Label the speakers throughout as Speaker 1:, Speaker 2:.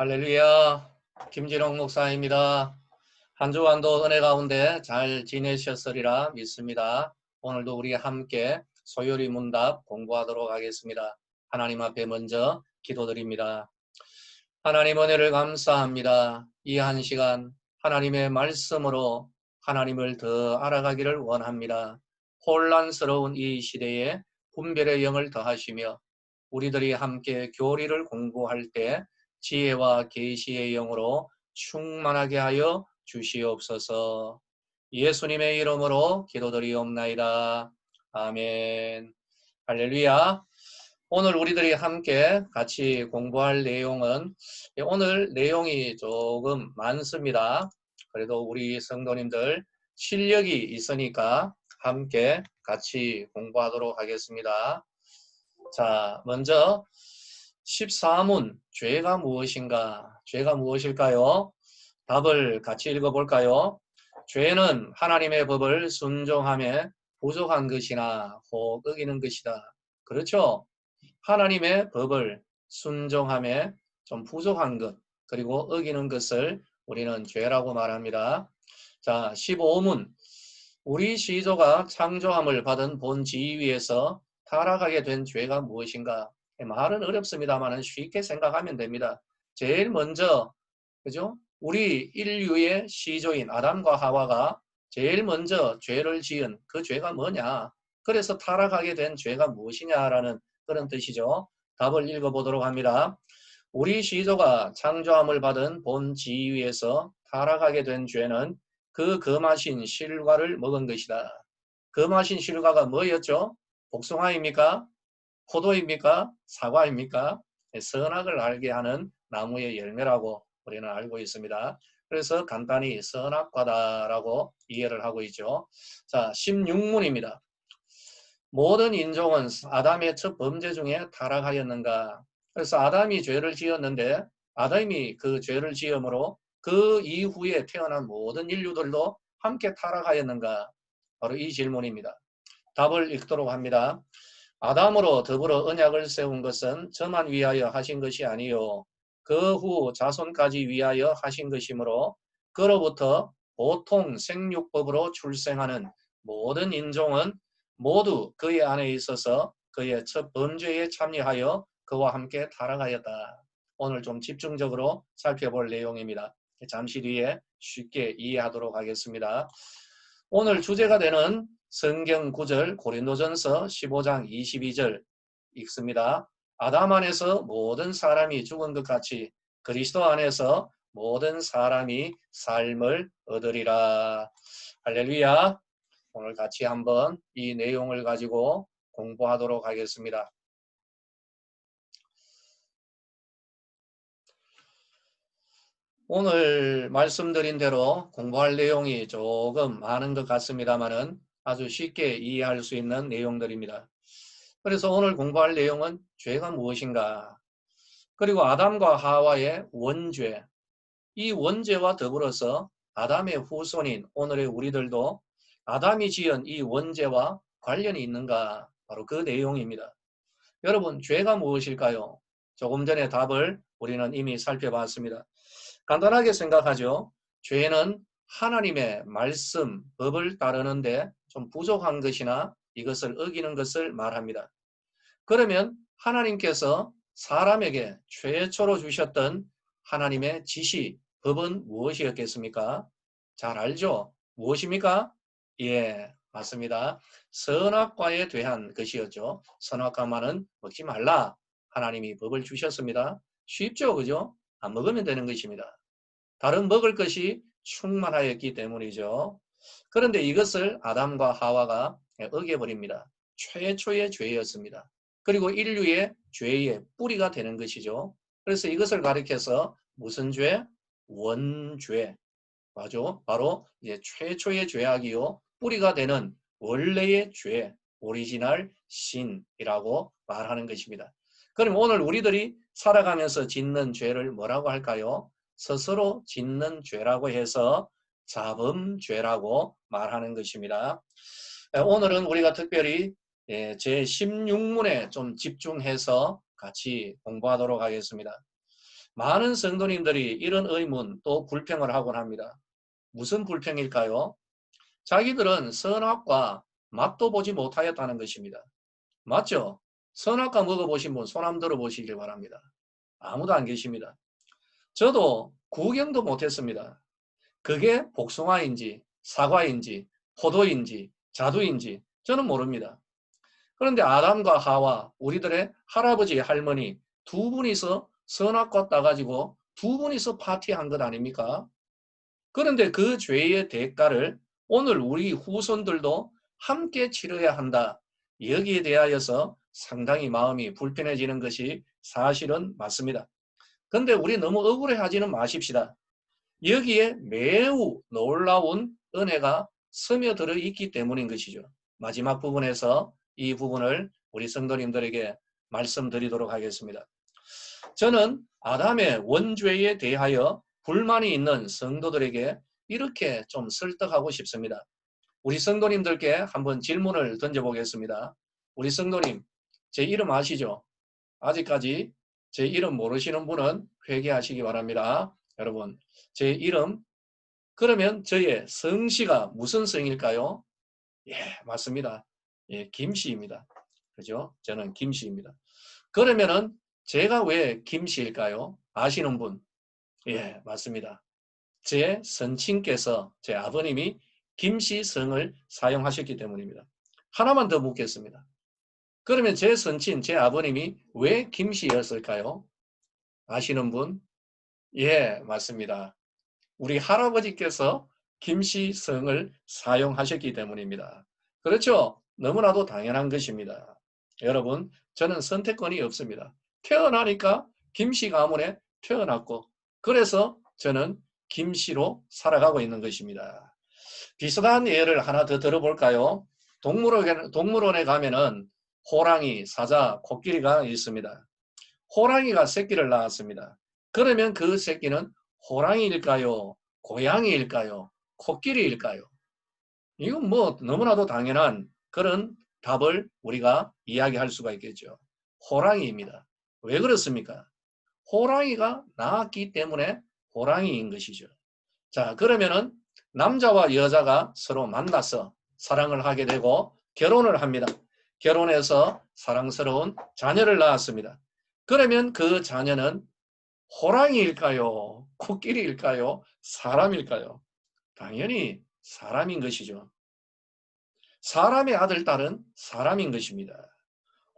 Speaker 1: 할렐루야. 김진홍 목사입니다. 한 주간도 은혜 가운데 잘 지내셨으리라 믿습니다. 오늘도 우리 함께 소요리 문답 공부하도록 하겠습니다. 하나님 앞에 먼저 기도드립니다. 하나님 은혜를 감사합니다. 이 한 시간 하나님의 말씀으로 하나님을 더 알아가기를 원합니다. 혼란스러운 이 시대에 분별의 영을 더하시며 우리들이 함께 교리를 공부할 때 지혜와 계시의 영으로 충만하게 하여 주시옵소서. 예수님의 이름으로 기도드리옵나이다. 아멘. 할렐루야. 오늘 우리들이 함께 같이 공부할 내용은 오늘 내용이 조금 많습니다. 그래도 우리 성도님들 실력이 있으니까 함께 같이 공부하도록 하겠습니다. 자, 먼저 14문 죄가 무엇인가? 죄가 무엇일까요? 답을 같이 읽어볼까요? 죄는 하나님의 법을 순종함에 부족한 것이나 혹 어기는 것이다. 그렇죠? 하나님의 법을 순종함에 좀 부족한 것 그리고 어기는 것을 우리는 죄라고 말합니다. 자, 15문 우리 시조가 창조함을 받은 본 지위에서 타락하게 된 죄가 무엇인가? 말은 어렵습니다만 쉽게 생각하면 됩니다. 제일 먼저 그죠? 우리 인류의 시조인 아담과 하와가 제일 먼저 죄를 지은 그 죄가 뭐냐? 그래서 타락하게 된 죄가 무엇이냐라는 그런 뜻이죠. 답을 읽어보도록 합니다. 우리 시조가 창조함을 받은 본 지위에서 타락하게 된 죄는 그 거마신 실과를 먹은 것이다. 거마신 실과가 뭐였죠? 복숭아입니까? 포도입니까? 사과입니까? 네, 선악을 알게 하는 나무의 열매라고 우리는 알고 있습니다. 그래서 간단히 선악과다라고 이해를 하고 있죠. 자, 16문입니다. 모든 인종은 아담의 첫 범죄 중에 타락하였는가? 그래서 아담이 죄를 지었는데 아담이 그 죄를 지음으로 그 이후에 태어난 모든 인류들도 함께 타락하였는가? 바로 이 질문입니다. 답을 읽도록 합니다. 아담으로 더불어 언약을 세운 것은 저만 위하여 하신 것이 아니요 그 후 자손까지 위하여 하신 것이므로 그로부터 보통 생육법으로 출생하는 모든 인종은 모두 그의 안에 있어서 그의 첫 범죄에 참여하여 그와 함께 타락하였다. 오늘 좀 집중적으로 살펴볼 내용입니다. 잠시 뒤에 쉽게 이해하도록 하겠습니다. 오늘 주제가 되는 성경 구절 고린도전서 15장 22절 읽습니다. 아담 안에서 모든 사람이 죽은 것 같이 그리스도 안에서 모든 사람이 삶을 얻으리라. 할렐루야. 오늘 같이 한번 이 내용을 가지고 공부하도록 하겠습니다. 오늘 말씀드린 대로 공부할 내용이 조금 많은 것 같습니다만은 아주 쉽게 이해할 수 있는 내용들입니다. 그래서 오늘 공부할 내용은 죄가 무엇인가? 그리고 아담과 하와의 원죄. 이 원죄와 더불어서 아담의 후손인 오늘의 우리들도 아담이 지은 이 원죄와 관련이 있는가? 바로 그 내용입니다. 여러분, 죄가 무엇일까요? 조금 전에 답을 우리는 이미 살펴봤습니다. 간단하게 생각하죠. 죄는 하나님의 말씀, 법을 따르는데 좀 부족한 것이나 이것을 어기는 것을 말합니다. 그러면 하나님께서 사람에게 최초로 주셨던 하나님의 지시, 법은 무엇이었겠습니까? 잘 알죠? 무엇입니까? 예, 맞습니다. 선악과에 대한 것이었죠. 선악과만은 먹지 말라. 하나님이 법을 주셨습니다. 쉽죠, 그죠? 안 먹으면 되는 것입니다. 다른 먹을 것이 충만하였기 때문이죠. 그런데 이것을 아담과 하와가 어겨버립니다. 최초의 죄였습니다. 그리고 인류의 죄의 뿌리가 되는 것이죠. 그래서 이것을 가리켜서 무슨 죄? 원죄. 맞죠? 바로 이제 최초의 죄악이요. 뿌리가 되는 원래의 죄, 오리지널 신이라고 말하는 것입니다. 그럼 오늘 우리들이 살아가면서 짓는 죄를 뭐라고 할까요? 스스로 짓는 죄라고 해서 자범죄라고 말하는 것입니다. 오늘은 우리가 특별히 예, 제 16문에 좀 집중해서 같이 공부하도록 하겠습니다. 많은 성도님들이 이런 의문 또 불평을 하곤 합니다. 무슨 불평일까요? 자기들은 선악과 맛도 보지 못하였다는 것입니다. 맞죠? 선악과 먹어보신 분 손 한번 들어보시길 바랍니다. 아무도 안 계십니다. 저도 구경도 못했습니다. 그게 복숭아인지 사과인지 포도인지 자두인지 저는 모릅니다. 그런데 아담과 하와 우리들의 할아버지 할머니 두 분이서 선악과 따가지고 두 분이서 파티한 것 아닙니까? 그런데 그 죄의 대가를 오늘 우리 후손들도 함께 치러야 한다. 여기에 대하여서 상당히 마음이 불편해지는 것이 사실은 맞습니다. 근데 우리 너무 억울해하지는 마십시다. 여기에 매우 놀라운 은혜가 스며들어 있기 때문인 것이죠. 마지막 부분에서 이 부분을 우리 성도님들에게 말씀드리도록 하겠습니다. 저는 아담의 원죄에 대하여 불만이 있는 성도들에게 이렇게 좀 설득하고 싶습니다. 우리 성도님들께 한번 질문을 던져보겠습니다. 우리 성도님, 제 이름 아시죠? 아직까지 제 이름 모르시는 분은 회개하시기 바랍니다. 여러분, 제 이름, 그러면 저의 성씨가 무슨 성일까요? 예, 맞습니다. 예, 김씨입니다. 그죠? 저는 김씨입니다. 그러면은 제가 왜 김씨일까요? 아시는 분? 예, 맞습니다. 제 선친께서, 제 아버님이 김씨 성을 사용하셨기 때문입니다. 하나만 더 묻겠습니다. 그러면 제 선친, 제 아버님이 왜 김씨였을까요? 아시는 분? 예, 맞습니다. 우리 할아버지께서 김씨 성을 사용하셨기 때문입니다. 그렇죠? 너무나도 당연한 것입니다. 여러분, 저는 선택권이 없습니다. 태어나니까 김씨 가문에 태어났고, 그래서 저는 김씨로 살아가고 있는 것입니다. 비슷한 예를 하나 더 들어볼까요? 동물원에, 동물원에 가면은 호랑이, 사자, 코끼리가 있습니다. 호랑이가 새끼를 낳았습니다. 그러면 그 새끼는 호랑이일까요? 고양이일까요? 코끼리일까요? 이건 뭐 너무나도 당연한 그런 답을 우리가 이야기할 수가 있겠죠. 호랑이입니다. 왜 그렇습니까? 호랑이가 낳았기 때문에 호랑이인 것이죠. 자, 그러면은 남자와 여자가 서로 만나서 사랑을 하게 되고 결혼을 합니다. 결혼해서 사랑스러운 자녀를 낳았습니다. 그러면 그 자녀는 호랑이일까요? 코끼리일까요? 사람일까요? 당연히 사람인 것이죠. 사람의 아들, 딸은 사람인 것입니다.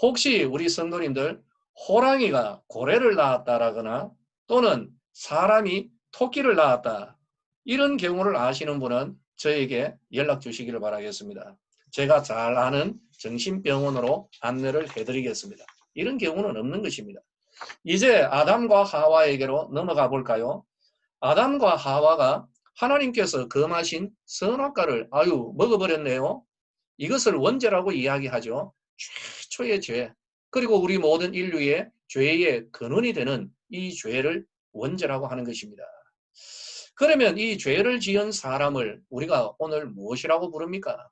Speaker 1: 혹시 우리 성도님들 호랑이가 고래를 낳았다라거나 또는 사람이 토끼를 낳았다 이런 경우를 아시는 분은 저에게 연락 주시기를 바라겠습니다. 제가 잘 아는 정신병원으로 안내를 해드리겠습니다. 이런 경우는 없는 것입니다. 이제 아담과 하와에게로 넘어가 볼까요? 아담과 하와가 하나님께서 금하신 선악과를 아유 먹어버렸네요. 이것을 원죄라고 이야기하죠. 최초의 죄. 그리고 우리 모든 인류의 죄의 근원이 되는 이 죄를 원죄라고 하는 것입니다. 그러면 이 죄를 지은 사람을 우리가 오늘 무엇이라고 부릅니까?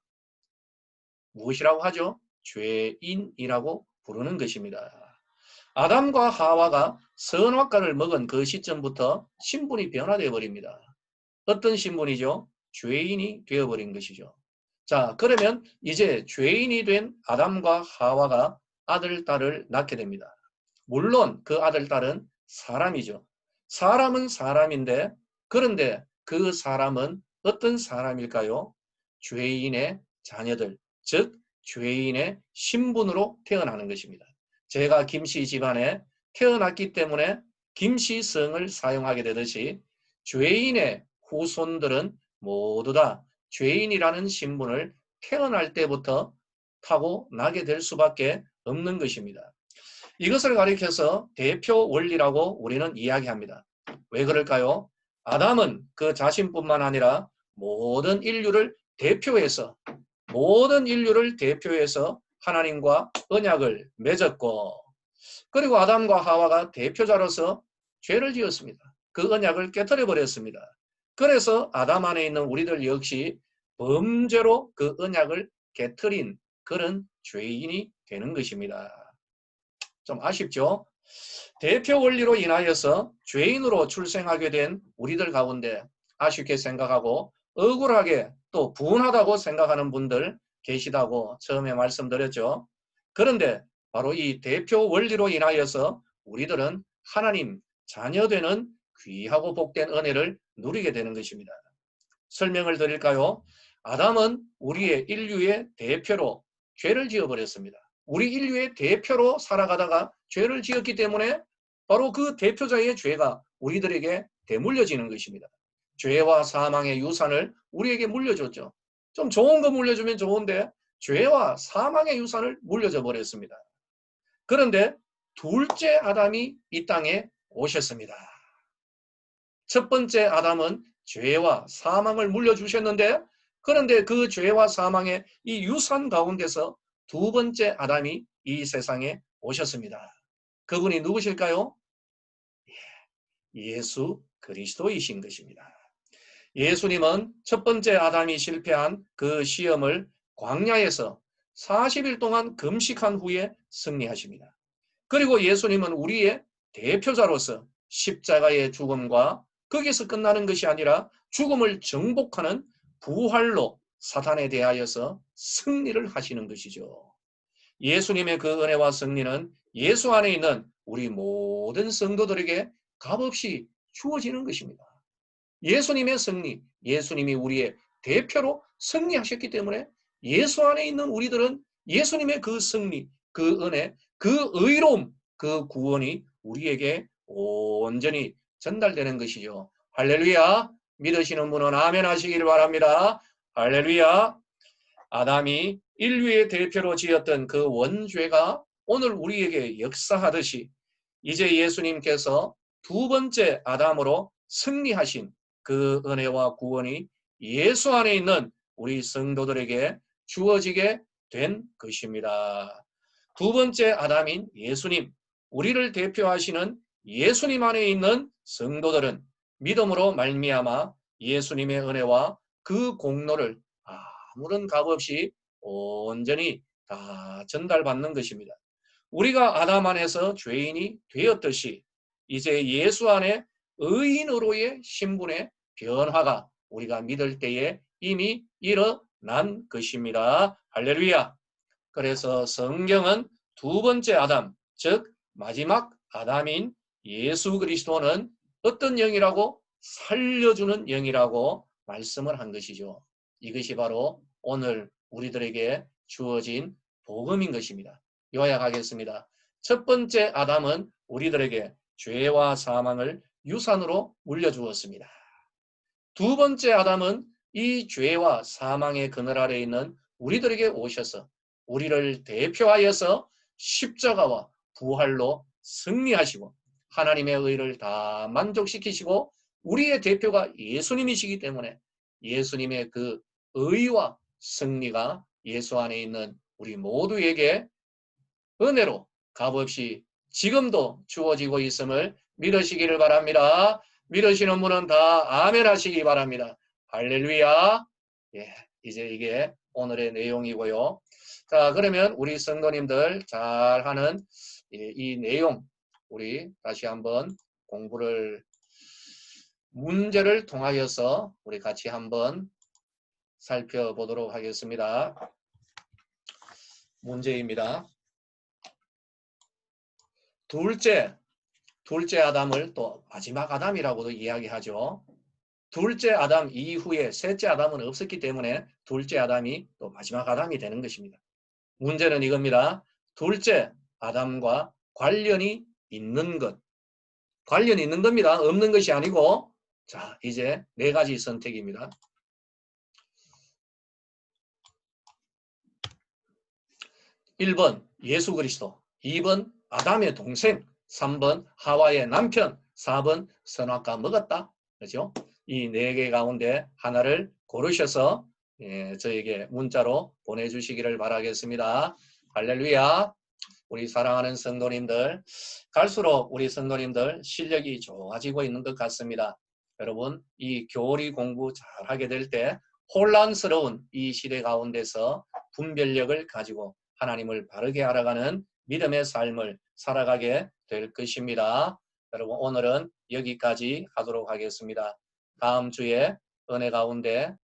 Speaker 1: 무엇이라고 하죠? 죄인이라고 부르는 것입니다. 아담과 하와가 선악과를 먹은 그 시점부터 신분이 변화되어 버립니다. 어떤 신분이죠? 죄인이 되어버린 것이죠. 자, 그러면 이제 죄인이 된 아담과 하와가 아들, 딸을 낳게 됩니다. 물론 그 아들, 딸은 사람이죠. 사람은 사람인데, 그런데 그 사람은 어떤 사람일까요? 죄인의 자녀들, 즉, 죄인의 신분으로 태어나는 것입니다. 제가 김씨 집안에 태어났기 때문에 김씨성을 사용하게 되듯이 죄인의 후손들은 모두 다 죄인이라는 신분을 태어날 때부터 타고 나게 될 수밖에 없는 것입니다. 이것을 가리켜서 대표 원리라고 우리는 이야기합니다. 왜 그럴까요? 아담은 그 자신뿐만 아니라 모든 인류를 대표해서 모든 인류를 대표해서 하나님과 언약을 맺었고 그리고 아담과 하와가 대표자로서 죄를 지었습니다. 그 언약을 깨뜨려 버렸습니다. 그래서 아담 안에 있는 우리들 역시 범죄로 그 언약을 깨뜨린 그런 죄인이 되는 것입니다. 좀 아쉽죠? 대표 원리로 인하여서 죄인으로 출생하게 된 우리들 가운데 아쉽게 생각하고 억울하게 또 분하다고 생각하는 분들 계시다고 처음에 말씀드렸죠. 그런데 바로 이 대표 원리로 인하여서 우리들은 하나님 자녀되는 귀하고 복된 은혜를 누리게 되는 것입니다. 설명을 드릴까요? 아담은 우리의 인류의 대표로 죄를 지어버렸습니다. 우리 인류의 대표로 살아가다가 죄를 지었기 때문에 바로 그 대표자의 죄가 우리들에게 대물려지는 것입니다. 죄와 사망의 유산을 우리에게 물려줬죠. 좀 좋은 거 물려주면 좋은데 죄와 사망의 유산을 물려줘 버렸습니다. 그런데 둘째 아담이 이 땅에 오셨습니다. 첫 번째 아담은 죄와 사망을 물려주셨는데 그런데 그 죄와 사망의 이 유산 가운데서 두 번째 아담이 이 세상에 오셨습니다. 그분이 누구실까요? 예, 예수 그리스도이신 것입니다. 예수님은 첫 번째 아담이 실패한 그 시험을 광야에서 40일 동안 금식한 후에 승리하십니다. 그리고 예수님은 우리의 대표자로서 십자가의 죽음과 거기서 끝나는 것이 아니라 죽음을 정복하는 부활로 사탄에 대하여서 승리를 하시는 것이죠. 예수님의 그 은혜와 승리는 예수 안에 있는 우리 모든 성도들에게 값없이 주어지는 것입니다. 예수님의 승리, 예수님이 우리의 대표로 승리하셨기 때문에 예수 안에 있는 우리들은 예수님의 그 승리, 그 은혜, 그 의로움, 그 구원이 우리에게 온전히 전달되는 것이죠. 할렐루야. 믿으시는 분은 아멘 하시길 바랍니다. 할렐루야. 아담이 인류의 대표로 지었던 그 원죄가 오늘 우리에게 역사하듯이 이제 예수님께서 두 번째 아담으로 승리하신 그 은혜와 구원이 예수 안에 있는 우리 성도들에게 주어지게 된 것입니다. 두 번째 아담인 예수님, 우리를 대표하시는 예수님 안에 있는 성도들은 믿음으로 말미암아 예수님의 은혜와 그 공로를 아무런 값 없이 온전히 다 전달받는 것입니다. 우리가 아담 안에서 죄인이 되었듯이 이제 예수 안에 의인으로의 신분의 변화가 우리가 믿을 때에 이미 일어난 것입니다. 할렐루야. 그래서 성경은 두 번째 아담, 즉 마지막 아담인 예수 그리스도는 어떤 영이라고 살려주는 영이라고 말씀을 한 것이죠. 이것이 바로 오늘 우리들에게 주어진 복음인 것입니다. 요약하겠습니다. 첫 번째 아담은 우리들에게 죄와 사망을 유산으로 물려주었습니다. 두 번째 아담은 이 죄와 사망의 그늘 아래 있는 우리들에게 오셔서 우리를 대표하여서 십자가와 부활로 승리하시고 하나님의 의를 다 만족시키시고 우리의 대표가 예수님이시기 때문에 예수님의 그 의와 승리가 예수 안에 있는 우리 모두에게 은혜로 값없이 지금도 주어지고 있음을 믿으시기를 바랍니다. 믿으시는 분은 다 아멘 하시기 바랍니다. 할렐루야. 예, 이제 이게 오늘의 내용이고요. 자, 그러면 우리 성도님들 잘 하는 이, 이 내용 우리 다시 한번 공부를 문제를 통하여서 우리 같이 한번 살펴보도록 하겠습니다. 문제입니다. 둘째, 둘째 아담을 또 마지막 아담이라고도 이야기하죠. 둘째 아담 이후에 셋째 아담은 없었기 때문에 둘째 아담이 또 마지막 아담이 되는 것입니다. 문제는 이겁니다. 둘째 아담과 관련이 있는 것. 관련이 있는 겁니다. 없는 것이 아니고 자 이제 네 가지 선택입니다. 1번 예수 그리스도 2번 아담의 동생 3번 하와의 남편 4번 선악과 먹었다. 그죠? 이 네 개 가운데 하나를 고르셔서 예, 저에게 문자로 보내주시기를 바라겠습니다. 할렐루야. 우리 사랑하는 성도님들, 갈수록 우리 성도님들 실력이 좋아지고 있는 것 같습니다. 여러분, 이 교리 공부 잘 하게 될 때 혼란스러운 이 시대 가운데서 분별력을 가지고 하나님을 바르게 알아가는 믿음의 삶을 살아가게 될 것입니다. 여러분 오늘은 여기까지 하도록 하겠습니다. 다음 주에 은혜 가운데